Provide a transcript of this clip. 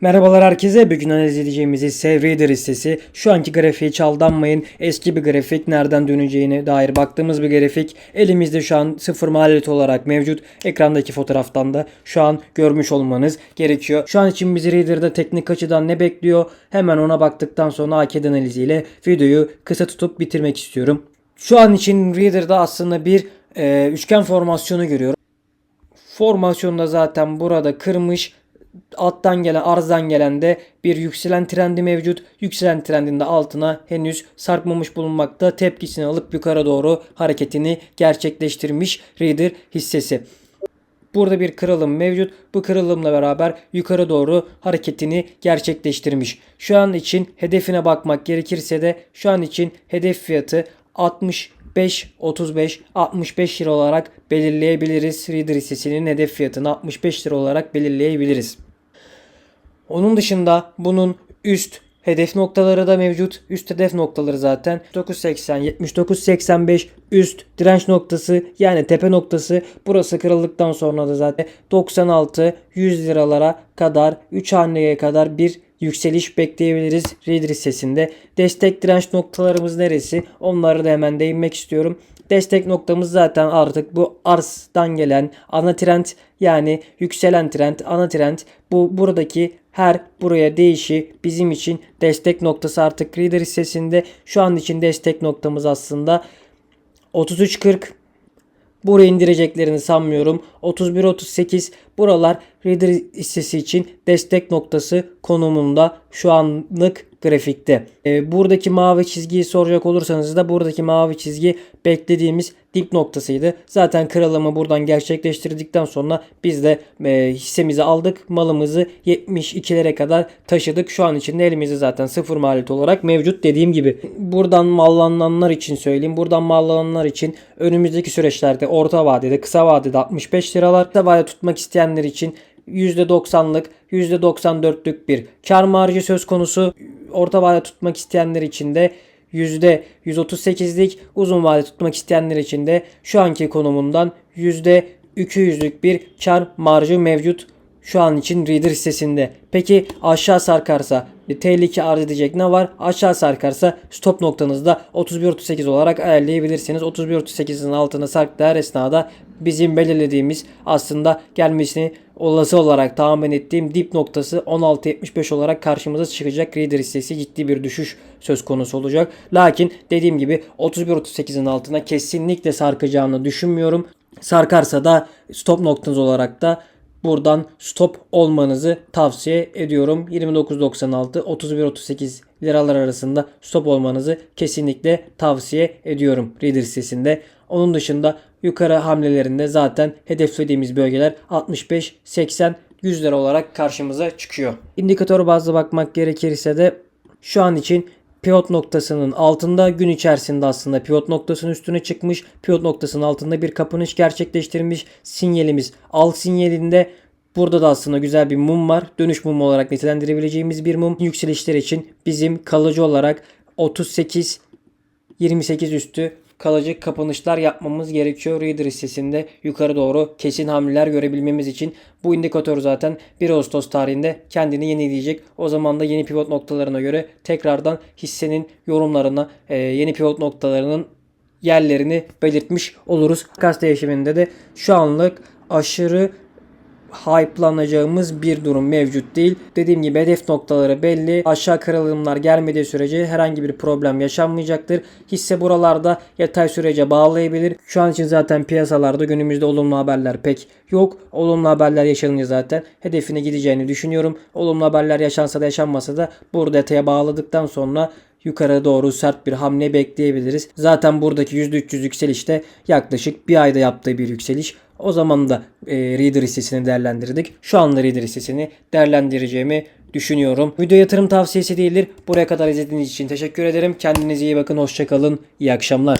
Merhabalar herkese. Bugün analiz edeceğimiz hisse Reader hissesi. Şu anki grafiği hiç aldanmayın. Eski bir grafik nereden döneceğine dair baktığımız bir grafik. Elimizde şu an sıfır maliyet olarak mevcut. Ekrandaki fotoğraftan da şu an görmüş olmanız gerekiyor. Şu an için bizi Reader'da teknik açıdan ne bekliyor? Hemen ona baktıktan sonra AKD analiziyle videoyu kısa tutup bitirmek istiyorum. Şu an için Reader'da aslında bir e, üçgen formasyonu görüyorum. Formasyonda zaten burada kırmış alttan gelen arzdan gelen de bir yükselen trendi mevcut. Yükselen trendin de altına henüz sarkmamış bulunmakta. Tepkisini alıp yukarı doğru hareketini gerçekleştirmiş Reader hissesi. Burada bir kırılım mevcut. Bu kırılımla beraber yukarı doğru hareketini gerçekleştirmiş. Şu an için hedefine bakmak gerekirse de şu an için hedef fiyatı 65 35 65 lira olarak belirleyebiliriz. Reader hissesinin hedef fiyatını 65 lira olarak belirleyebiliriz. Onun dışında bunun üst hedef noktaları da mevcut. Üst hedef noktaları zaten 980, 79, 85 üst direnç noktası yani tepe noktası. Burası kırıldıktan sonra da zaten 96, 100 liralara kadar 3 haneye kadar bir yükseliş bekleyebiliriz Reader hissesinde. Destek direnç noktalarımız neresi? Onları da hemen değinmek istiyorum. Destek noktamız zaten artık bu arzdan gelen ana trend yani yükselen trend, ana trend bu buradaki her buraya değişi bizim için destek noktası artık Reader hissesinde şu an için destek noktamız aslında 33.40 Buraya indireceklerini sanmıyorum. 31-38 buralar Reader hissesi için destek noktası konumunda şu anlık grafikte. Ee, buradaki mavi çizgiyi soracak olursanız da buradaki mavi çizgi beklediğimiz dip noktasıydı. Zaten kırılımı buradan gerçekleştirdikten sonra biz de e, hissemizi aldık. Malımızı 72'lere kadar taşıdık. Şu an içinde elimizde zaten sıfır maliyet olarak mevcut dediğim gibi. Buradan mallananlar için söyleyeyim. Buradan mallananlar için önümüzdeki süreçlerde orta vadede kısa vadede 65 liralar. Kısa vade tutmak isteyenler için %90'lık %94'lük bir kar marjı söz konusu. Orta vade tutmak isteyenler için de %138'lik uzun vade tutmak isteyenler için de şu anki konumundan %200'lük bir kar marjı mevcut şu an için Reader hissesinde. Peki aşağı sarkarsa tehlike arz edecek ne var? Aşağı sarkarsa stop noktanızda 31.38 olarak ayarlayabilirsiniz. 31.38'in altına sarktığı her esnada bizim belirlediğimiz aslında gelmesini olası olarak tahmin ettiğim dip noktası 16.75 olarak karşımıza çıkacak. Reader hissesi ciddi bir düşüş söz konusu olacak. Lakin dediğim gibi 31.38'in altına kesinlikle sarkacağını düşünmüyorum. Sarkarsa da stop noktanız olarak da buradan stop olmanızı tavsiye ediyorum. 29.96 31.38 liralar arasında stop olmanızı kesinlikle tavsiye ediyorum Reader hissesinde. Onun dışında yukarı hamlelerinde zaten hedeflediğimiz bölgeler 65, 80, 100 lira olarak karşımıza çıkıyor. İndikatör bazlı bakmak gerekirse de şu an için pivot noktasının altında gün içerisinde aslında pivot noktasının üstüne çıkmış. Pivot noktasının altında bir kapanış gerçekleştirmiş. Sinyalimiz al sinyalinde Burada da aslında güzel bir mum var. Dönüş mumu olarak nitelendirebileceğimiz bir mum. Yükselişler için bizim kalıcı olarak 38 28 üstü kalıcı kapanışlar yapmamız gerekiyor. Reader hissesinde yukarı doğru kesin hamleler görebilmemiz için bu indikatör zaten 1 Ağustos tarihinde kendini yenileyecek. O zaman da yeni pivot noktalarına göre tekrardan hissenin yorumlarına e, yeni pivot noktalarının yerlerini belirtmiş oluruz. Kas değişiminde de şu anlık aşırı hype'lanacağımız bir durum mevcut değil. Dediğim gibi hedef noktaları belli. Aşağı kırılımlar gelmediği sürece herhangi bir problem yaşanmayacaktır. Hisse buralarda yatay sürece bağlayabilir. Şu an için zaten piyasalarda günümüzde olumlu haberler pek yok. Olumlu haberler yaşanınca zaten hedefine gideceğini düşünüyorum. Olumlu haberler yaşansa da yaşanmasa da burada yataya bağladıktan sonra yukarı doğru sert bir hamle bekleyebiliriz. Zaten buradaki %300 yükselişte yaklaşık bir ayda yaptığı bir yükseliş. O zaman da e, Reader hissesini değerlendirdik. Şu anda Reader hissesini değerlendireceğimi düşünüyorum. Video yatırım tavsiyesi değildir. Buraya kadar izlediğiniz için teşekkür ederim. Kendinize iyi bakın. Hoşçakalın. İyi akşamlar.